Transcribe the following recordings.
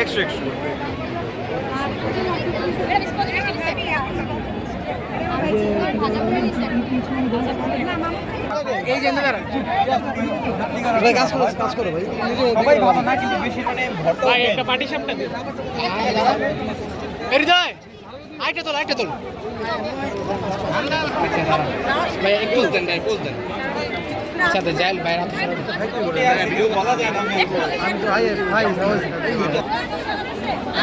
একশো একশো ভাই কাজ করো কাজ করো ভাই সবাই ভালো না কিন্তু বেশি মানে ভাই একটা পার্টি সাপটা দে হৃদয় আইটা তোল আইটা তোল ভাই একটু দেন ভাই পোজ দেন সাথে যাইল ভাই রাত ভিডিও বলা যায় না আমি ভাই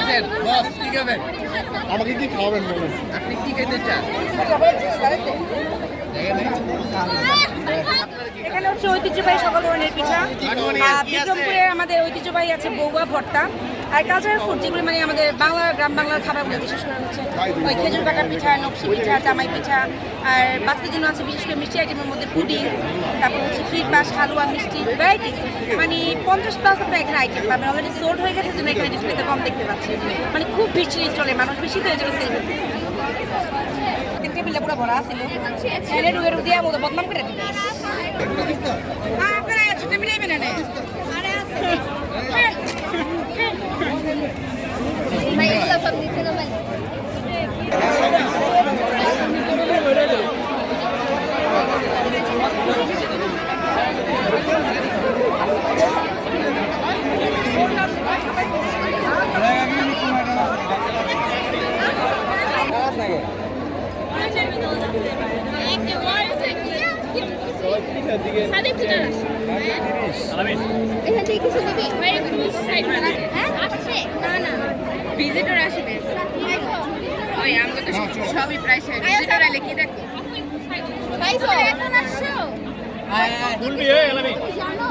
ভাই বস কি খাবেন? আমাকে কি খাওয়াবেন বলুন? আপনি কি খেতে চান? এখানে হচ্ছে ঐতিহ্যবাহী সকল ধরনের পিঠা। বিক্রমপুরে আমাদের ঐতিহ্যবাহী আছে বৌয়া ভর্তা। আর কালচারাল ফুড যেগুলো মানে আমাদের বাংলা গ্রাম বাংলার খাবারগুলো বিশেষ করে হচ্ছে ওই খেজুর কাটা পিঠা নকশি পিঠা জামাই পিঠা আর বাচ্চাদের জন্য আছে বিশেষ করে মিষ্টি আইটেমের মধ্যে পুডিং তারপর হচ্ছে ক্ষীর পাস হালুয়া মিষ্টি ভ্যারাইটি মানে পঞ্চাশ প্লাস আপনার এখানে আইটেম পাবেন অলরেডি সোল্ড হয়ে গেছে জন্য এখানে ডিসপ্লেতে কম দেখতে পাচ্ছি। মানে খুব ভিড় ছিল চলে মানুষ বেশি তো এই জন্য সেল টেবিলটা পুরো ভরা ছিল এনে রুয়ে রু দিয়া মতো বদনাম করে দিবে। আপনারা ছুটি মিলাইবেন না এখান থেকে কিছু দিবি ভাই একটু সাইড হ্যাঁ আসছে না না ভিজিটর আসবে ওই আমরা তো সবই প্রায় শেষ ভিজিটর আইলে কি দেখো ভাই এখন আসছো। বলবি এ এলামি জানো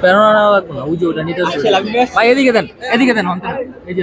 প্রেরণা লাগবে। না ওই যে ওটা নিতে ভাই এদিকে দেন এদিকে দেন এই যে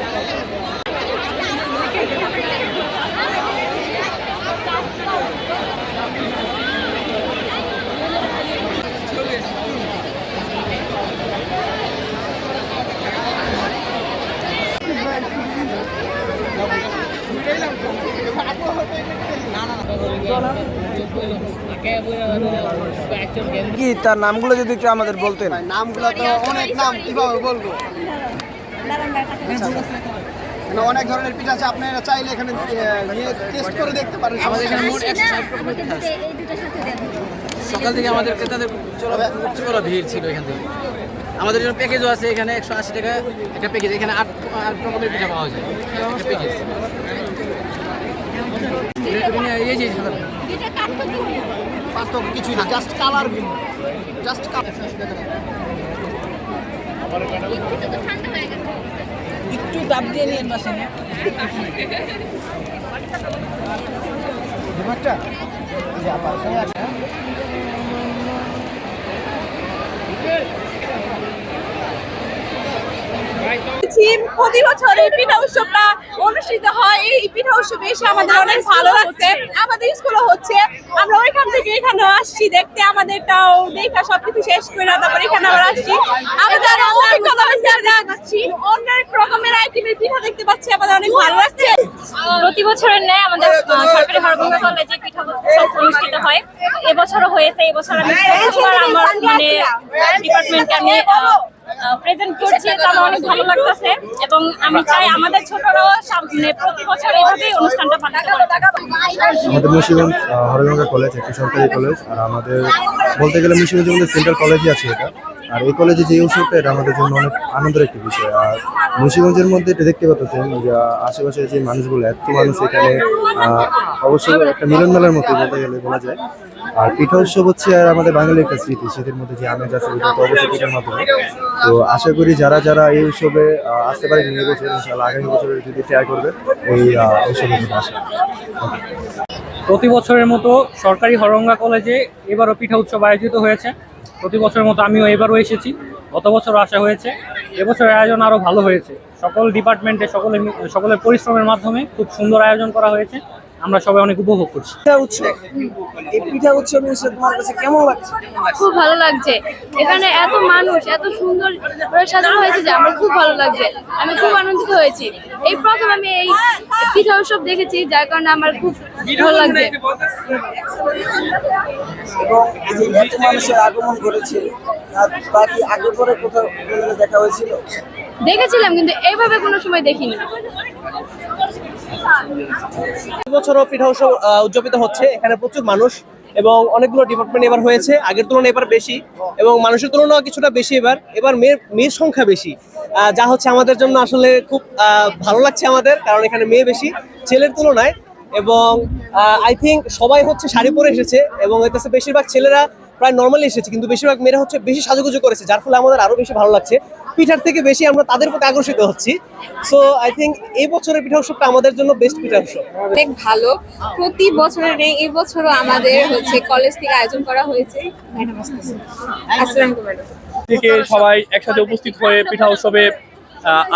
তার নামগুলো যদি একটু আমাদের বলতেন। নামগুলো তো অনেক নাম কীভাবে বলব? অনেক ধরনের পিঠা আছে আপনারা চাইলে এখানে নিয়ে টেস্ট করে দেখতে পারেন। আমাদের এখানে মোট আসছে একশো না ষাট রকমের পিঠা আছে। এই দুটোর সাথে দেন সকাল থেকে আমাদের ক্রেতাদের চলা ভিড় ছিল এখান থেকে। আমাদের জন্য প্যাকেজও আছে এখানে একশো আশি টাকা একটা প্যাকেজ এখানে আট আট রকমের পিঠা পাওয়া যায়। একটা প্যাকেজ এই যে পার্থক্য কিছুই না জাস্ট কালার ভিন্ন জাস্ট কালার একটু দাব দিয়ে নিয়ে বাসে একটা এই যে আবার এখানে আছে। প্রতি বছর এই পিঠা উৎসবটা অনুষ্ঠিত হয়। এই পিঠা উৎসবে এসে আমাদের অনেক ভালো লাগছে। আমাদের স্কুলে হচ্ছে আমরা ওইখান থেকে এখানে আসছি দেখতে। আমাদেরটাও দেখা সবকিছু শেষ করে তারপর এখানে আবার আসছি। আমাদের অভিজ্ঞতা হয়েছে অনেক রকমের আইটেমের পিঠা দেখতে পাচ্ছি আমাদের অনেক ভালো লাগছে। প্রতি বছরের ন্যায় আমাদের সরকারি হরগঙ্গা কলেজে পিঠা উৎসব অনুষ্ঠিত হয়। এবছরও হয়েছে এবছর আমি আমার মানে ডিপার্টমেন্টকে আমি প্রেজেন্ট করছি অনেক ভালো লাগতেছে। এবং আমি চাই আমাদের ছোটরাও সামনে প্রতি বছর এভাবেই অনুষ্ঠানটা পাঠাতে আমাদের মুন্সিগঞ্জ হরগঙ্গা কলেজ একটি সরকারি কলেজ আর আমাদের বলতে গেলে মুন্সিগঞ্জের সেন্ট্রাল কলেজই আছে এটা। আর এই কলেজে যে উৎসবটা, এটা আমাদের জন্য অনেক আনন্দের একটি বিষয়। আর মুন্সিগঞ্জের মধ্যে এটা দেখতে পাচ্ছেন যে আশেপাশে যে মানুষগুলো, এত মানুষ এখানে অবশ্যই একটা মিলন মেলার মতো বলতে গেলে বলা যায়। আর পিঠা উৎসব হচ্ছে আর আমাদের বাঙালির একটা স্মৃতি সেদের মধ্যে যে আমেজ আছে ওটা তো অবশ্যই পিঠার মাধ্যমে। তো আশা করি যারা যারা এই উৎসবে আসতে এই বছর ইনশাআল্লাহ আগামী বছরে যদি ট্রাই করবে, এই উৎসবের জন্য আসা প্রতি বছরের মতো সরকারি হরঙ্গা কলেজে এবারও পিঠা উৎসব আয়োজিত হয়েছে। প্রতি বছরের মতো আমিও এবারও এসেছি। গত বছর আসা হয়েছে। এবছর আয়োজন আরও ভালো হয়েছে। সকল ডিপার্টমেন্টে সকলের সকলের পরিশ্রমের মাধ্যমে খুব সুন্দর আয়োজন করা হয়েছে। আমরা সবাই অনেক উপভোগ করছি। পিঠা উৎসব এই পিঠা উৎসব এসে তোমার কাছে কেমন লাগছে? খুব ভালো লাগছে। এখানে এত মানুষ এত সুন্দর করে সাজানো হয়েছে যে আমার খুব ভালো লাগছে। আমি খুব আনন্দিত হয়েছি। এই প্রথম আমি এই পিঠা উৎসব দেখেছি যার কারণে আমার খুব ভালো লাগছে। এবং এই যে এত মানুষের আগমন ঘটেছে বাকি আগে পরে কোথাও দেখা হয়েছিল? দেখেছিলাম কিন্তু এইভাবে কোনো সময় দেখিনি। বছরও পিঠা উৎসব উদযাপিত হচ্ছে। এখানে প্রচুর মানুষ এবং অনেকগুলো ডিপার্টমেন্ট এবার হয়েছে। আগের তুলনায় এবার বেশি এবং মানুষের তুলনাও কিছুটা বেশি এবার। এবার মেয়ের মেয়ের সংখ্যা বেশি। যা হচ্ছে আমাদের জন্য আসলে খুব ভালো লাগছে আমাদের, কারণ এখানে মেয়ে বেশি, ছেলের তুলনায়। এবং আই থিঙ্ক সবাই হচ্ছে শাড়ি পরে এসেছে এবং এতে বেশিরভাগ ছেলেরা প্রায় নর্মালি এসেছে কিন্তু বেশিরভাগ মেয়েরা হচ্ছে বেশি সাজুগুজু করেছে যার ফলে আমাদের আরও বেশি ভালো লাগছে। পিঠার থেকে বেশি আমরা তাদের প্রতি আকর্ষিত হচ্ছি। সো আই থিঙ্ক এই বছরের পিঠা উৎসবটা আমাদের জন্য বেস্ট পিঠা উৎসব। অনেক ভালো। প্রতি বছরের নেই এই বছরও আমাদের হচ্ছে কলেজ থেকে আয়োজন করা হয়েছে। ম্যাডাম আসসালামু আলাইকুম থেকে সবাই একসাথে উপস্থিত হয়ে পিঠা উৎসবে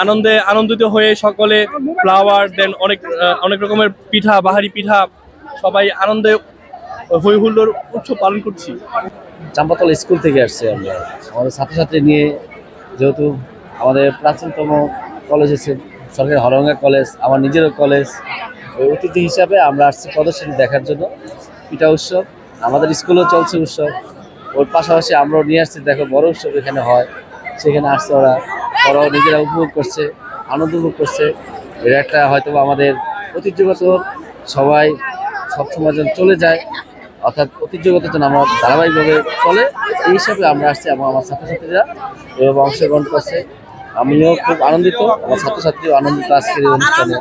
আনন্দে আনন্দিত হয়ে সকলে ফ্লাওয়ার দেন অনেক অনেক রকমের পিঠা বাহারি পিঠা সবাই আনন্দে হই হুল্লোর উৎসব পালন করছি। চাম্পাতলা স্কুল থেকে আসছে আমরা। আমাদের ছাত্রছাত্রী নিয়ে যেহেতু আমাদের প্রাচীনতম কলেজ আছে সরকারি হরঙ্গা কলেজ, আমার নিজেরও কলেজ। ওই অতিথি হিসাবে আমরা আসছি প্রদর্শনী দেখার জন্য। পিঠা উৎসব, আমাদের স্কুলেও চলছে উৎসব। ওর পাশাপাশি আমরাও নিয়ে আসছি, দেখো বড় উৎসব এখানে হয়। সেখানে আসছে ওরা, ওরাও নিজেরা উপভোগ করছে, আনন্দ উপভোগ করছে। এটা একটা হয়তো আমাদের ঐতিহ্যগত সবাই সবসময় যেন চলে যায়। অর্থাৎ ঐতিহ্যগত যেন আমার ধারাবাহিকভাবে চলে, এই হিসাবে আমরা আসছি এবং আমার ছাত্রছাত্রীরা এভাবে অংশগ্রহণ করছে। আমিও খুব আনন্দিত, আমার ছাত্রছাত্রীও আনন্দিত আজকের এই অনুষ্ঠানে।